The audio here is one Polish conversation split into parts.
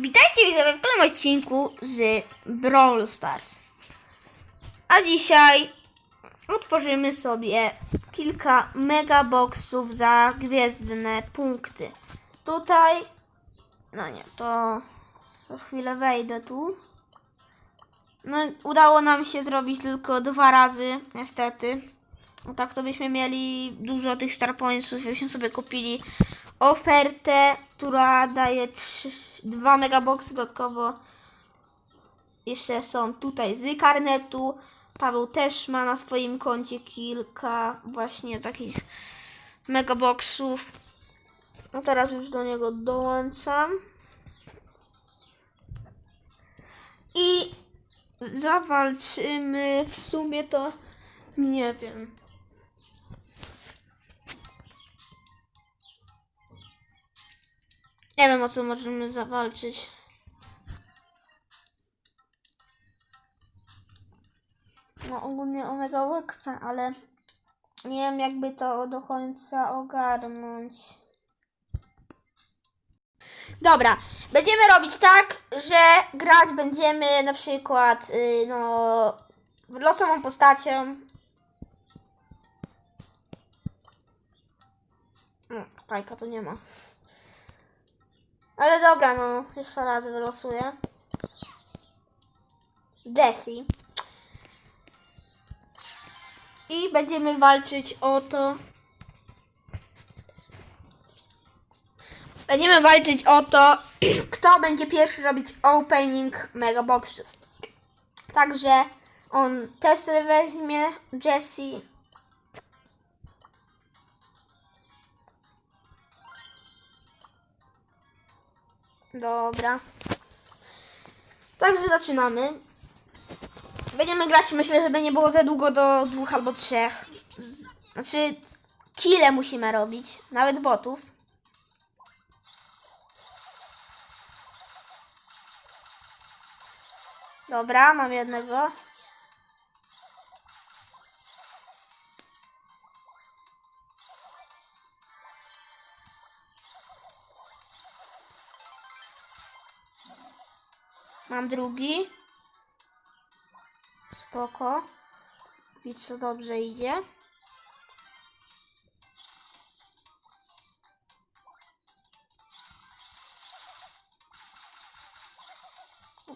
Witajcie widzowie w kolejnym odcinku z Brawl Stars. A dzisiaj otworzymy sobie kilka megaboxów za gwiezdne punkty. Tutaj, no nie, to za chwilę wejdę tu. No, udało nam się zrobić tylko dwa razy, niestety. No tak to byśmy mieli dużo tych Star Pointsów, sobie kupili ofertę, która daje 3, 2 megaboxy dodatkowo. Jeszcze są tutaj z karnetu. Paweł też ma na swoim koncie kilka właśnie takich megaboxów. No teraz już do niego dołączam. I zawalczymy w sumie to nie wiem. Nie wiem o co możemy zawalczyć. No ogólnie Omega Works, ale nie wiem jakby to do końca ogarnąć. Dobra, będziemy robić tak, że grać będziemy na przykład y, no losową postacią. No, Spajka to nie ma. Ale dobra, no, jeszcze raz wylosuję. Jessie. I będziemy walczyć o to. Będziemy walczyć o to, kto będzie pierwszy robić opening megaboxów. Także on też weźmie Jessie. Dobra. Także zaczynamy. Będziemy grać, myślę, żeby nie było za długo do dwóch albo trzech. Znaczy, kile musimy robić, nawet botów. Dobra, mam jednego. Mam drugi. Spoko. Widz co dobrze idzie.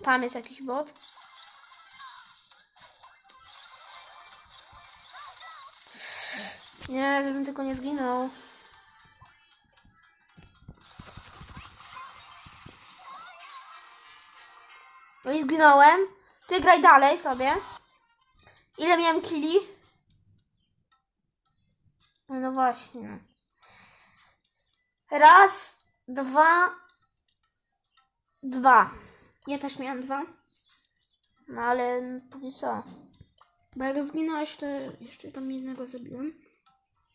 Tam jest jakiś bot. Nie, żebym tylko nie zginął. Zginąłem. Ty graj dalej sobie. Ile miałem kili? No, no właśnie. Raz, dwa, dwa. Ja też miałem dwa. No ale póki co. Bo jak zginąłeś, to jeszcze tam jednego zabiłem.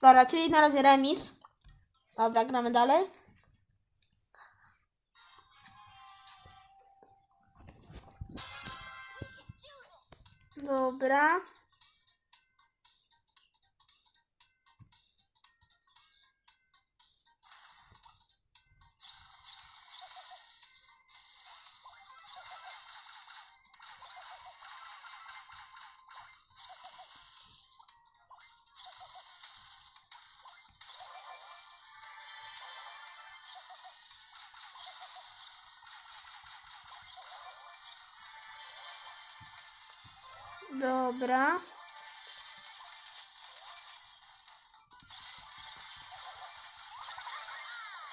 Dobra, czyli na razie remis. Dobra, gramy dalej. Dobra. Dobra.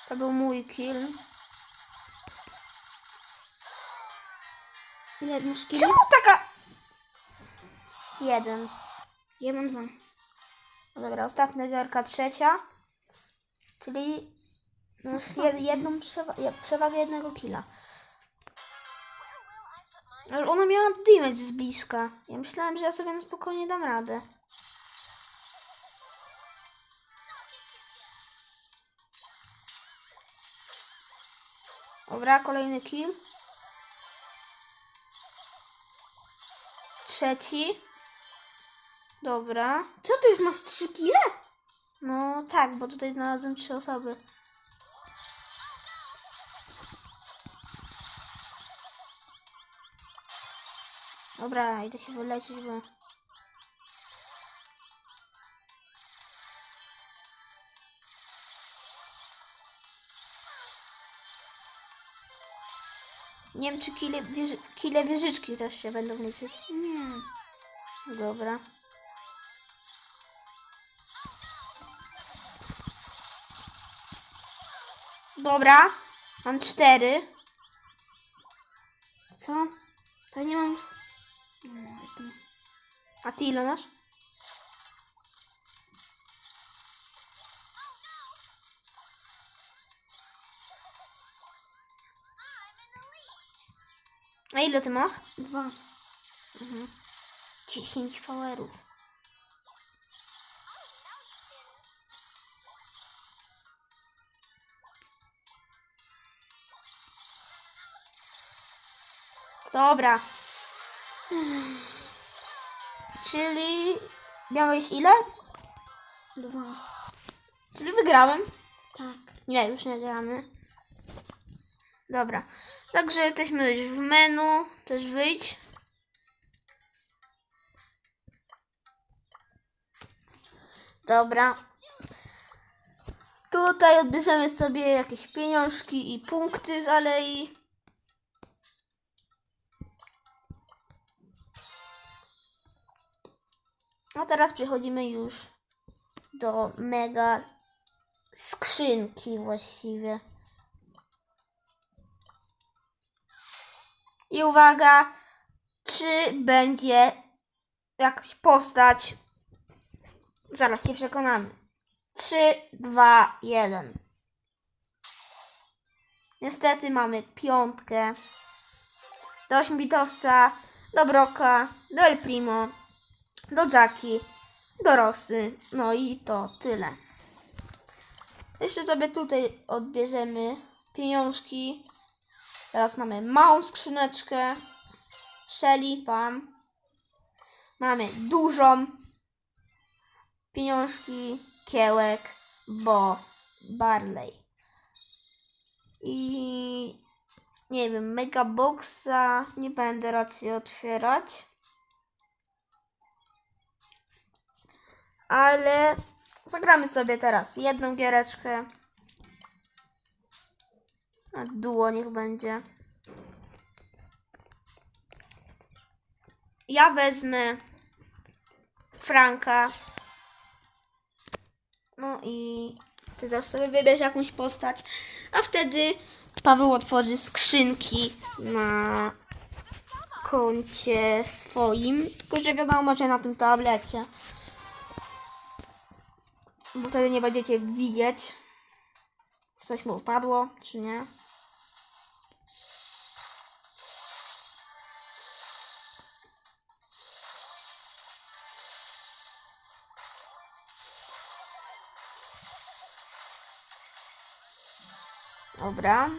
To był mój kill. Ile masz kill? Czemu taka... Jeden. Ja mam dwa. No dobra, ostatnia wiarka trzecia. Czyli masz jed, jedną przewa je- przewagę jednego killa. Ona miała damage z bliska. Ja myślałem, że ja sobie na spokojnie dam radę. Dobra, kolejny kill. Trzeci. Dobra. Co ty już masz trzy kile? No tak, bo tutaj znalazłem trzy osoby. Dobra, idę się wyleczyć, bo... Nie wiem, czy kile, wieży, kile wieżyczki też się będą liczyć. Nie. Dobra. Dobra, mam cztery. Co? To nie mam już. A ty ile masz? A ile ty masz? Dwa. 10 powerów. Dobra. Czyli miałeś ile? Dwa. Czyli wygrałem. Tak. Nie, już nie gramy. Dobra. Także jesteśmy już w menu. Też wyjdź. Dobra. Tutaj odbierzemy sobie jakieś pieniążki i punkty z alei. A teraz przechodzimy już do mega skrzynki właściwie. I uwaga, czy będzie jakaś postać? Zaraz się przekonamy. 3, 2, 1. Niestety mamy piątkę. Do 8-bitowca, do Broka, do El Primo, do Jackie, do Rosy. No i to tyle. Jeszcze sobie tutaj odbierzemy pieniążki. Teraz mamy małą skrzyneczkę. Shelly, pam. Mamy dużą. Pieniążki, kiełek, bo, barley. I nie wiem, mega boxa nie będę raczej otwierać. Ale zagramy sobie teraz jedną giereczkę. A duo niech będzie. Ja wezmę Franka. No i ty też sobie wybierz jakąś postać. A wtedy Paweł otworzy skrzynki na koncie swoim. Tylko, że wiadomo, że na tym tablecie. Bo wtedy nie będziecie widzieć, czy coś mu upadło, czy nie. Dobra.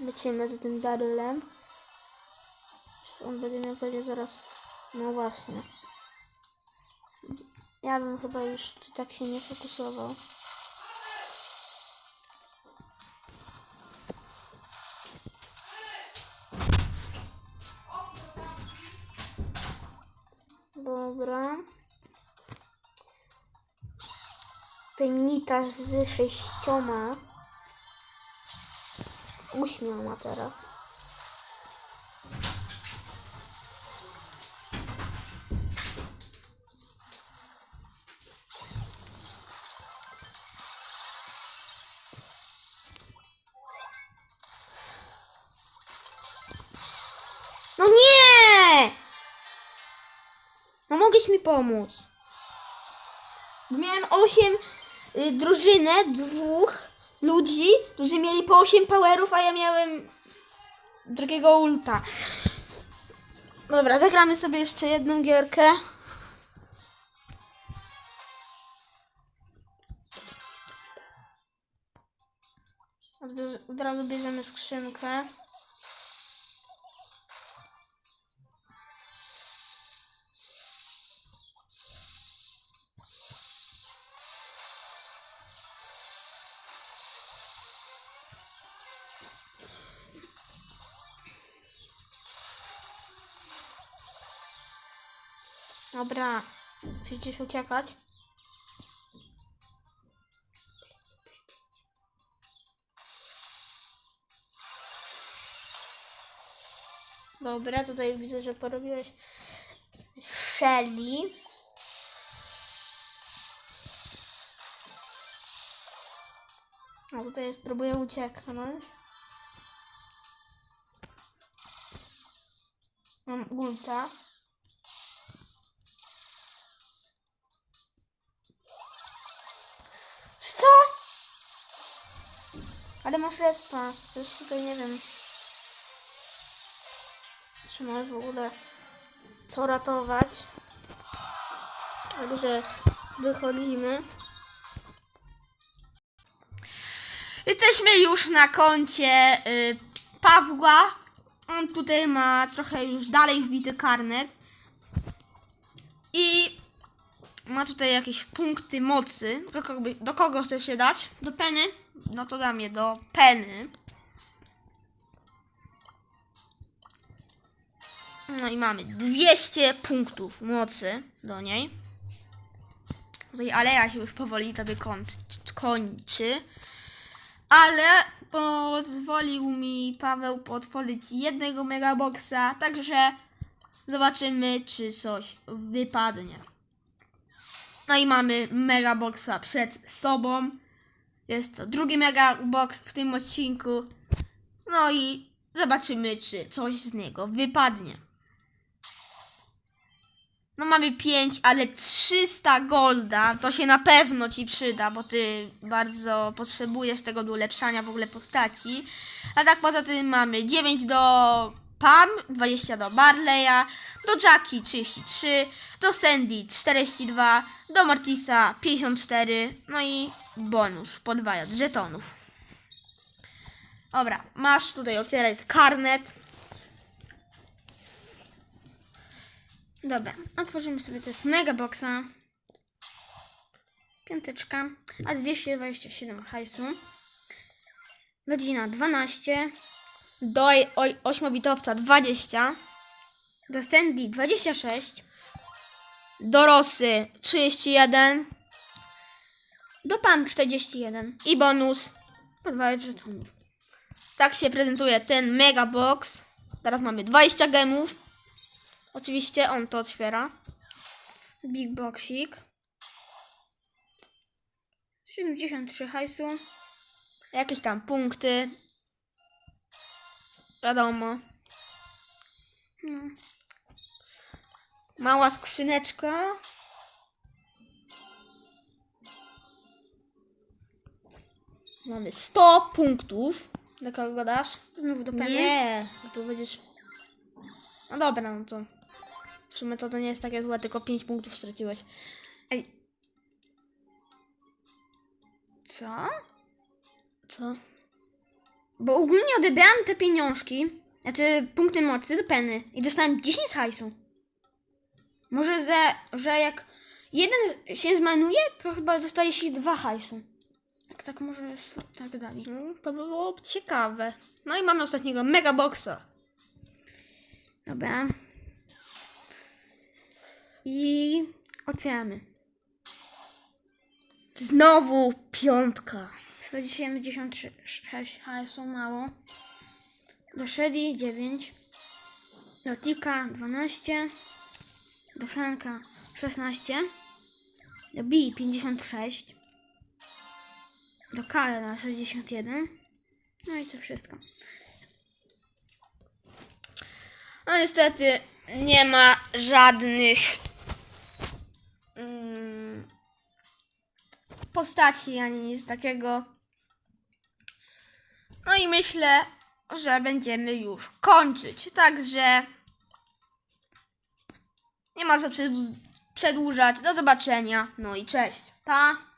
Lecimy z tym Darylem. On będzie miał pewnie zaraz... No właśnie. Ja bym chyba już tak się nie fokusował. Dobra. Tutaj nita z sześcioma. Uśmiał ma teraz. Mogłeś mi pomóc. Miałem 8 y, drużynę, dwóch ludzi, którzy mieli po 8 powerów, a ja miałem drugiego ulta. Dobra, zagramy sobie jeszcze jedną gierkę. Od razu bierzemy skrzynkę. Dobra. Przecież uciekać. Dobra, tutaj widzę, że porobiłeś Shelly. A tutaj jest, próbuję ucieknąć. Mam ulta. Ale masz respa. Coś tutaj nie wiem. Czy masz w ogóle co ratować? Także wychodzimy. Jesteśmy już na koncie y, Pawła. On tutaj ma trochę już dalej wbity karnet. I ma tutaj jakieś punkty mocy. Do kogo, do kogo chce się dać? Do Peny? No to dam je do Peny. No i mamy 200 punktów mocy do niej. Tutaj aleja się już powoli tobie kończy. Ale pozwolił mi Paweł otworzyć jednego megaboxa, także zobaczymy, czy coś wypadnie. No i mamy megaboxa przed sobą. Jest to drugi megabox w tym odcinku. No i zobaczymy, czy coś z niego wypadnie. No mamy 5, ale 300 golda to się na pewno ci przyda, bo ty bardzo potrzebujesz tego do ulepszania w ogóle postaci. A tak poza tym mamy 9 do Pam, 20 do Barleya, do Jackie 33, do Sandy 42, do Mortisa 54, no i bonus podwajacz żetonów. Dobra, masz tutaj otwierać karnet. Dobra, otworzymy sobie to jest mega boxa. Piąteczka, a 227 hajsu. Godzina 12. Do oj, ośmobitowca 20. Do Sandy 26. Do Rosy 31. Do Pam 41. I bonus podwajacz żetonów. Tak się prezentuje ten mega box. Teraz mamy 20 gemów. Oczywiście on to otwiera. Big Boxik. 73 hajsu. Jakieś tam punkty. Wiadomo. No. Mała skrzyneczka. Mamy 100 punktów. Do kogo go dasz? Znowu do Penny? Nie, to będziesz... No dobra, no to... W sumie to, to nie jest takie złe, tylko 5 punktów straciłeś. Ej. Co? Co? Bo ogólnie odebrałam te pieniążki, znaczy punkty mocy do Penny i dostałem 10 hajsu. Może, że, że jak jeden się zmarnuje, to chyba dostaje się dwa hajsu. Tak może jest, tak dalej. No, to by było ciekawe. No i mamy ostatniego megaboxa. Dobra. I otwieramy. Znowu piątka. 176 HSU mało. Do Shady 9. Do Tika 12. Do Franka 16. Do B 56. Do Karla 61. No i to wszystko. No niestety nie ma żadnych mm, postaci ani nic takiego. No i myślę, że będziemy już kończyć. Także nie ma co przedłu- przedłużać. Do zobaczenia. No i cześć. Pa.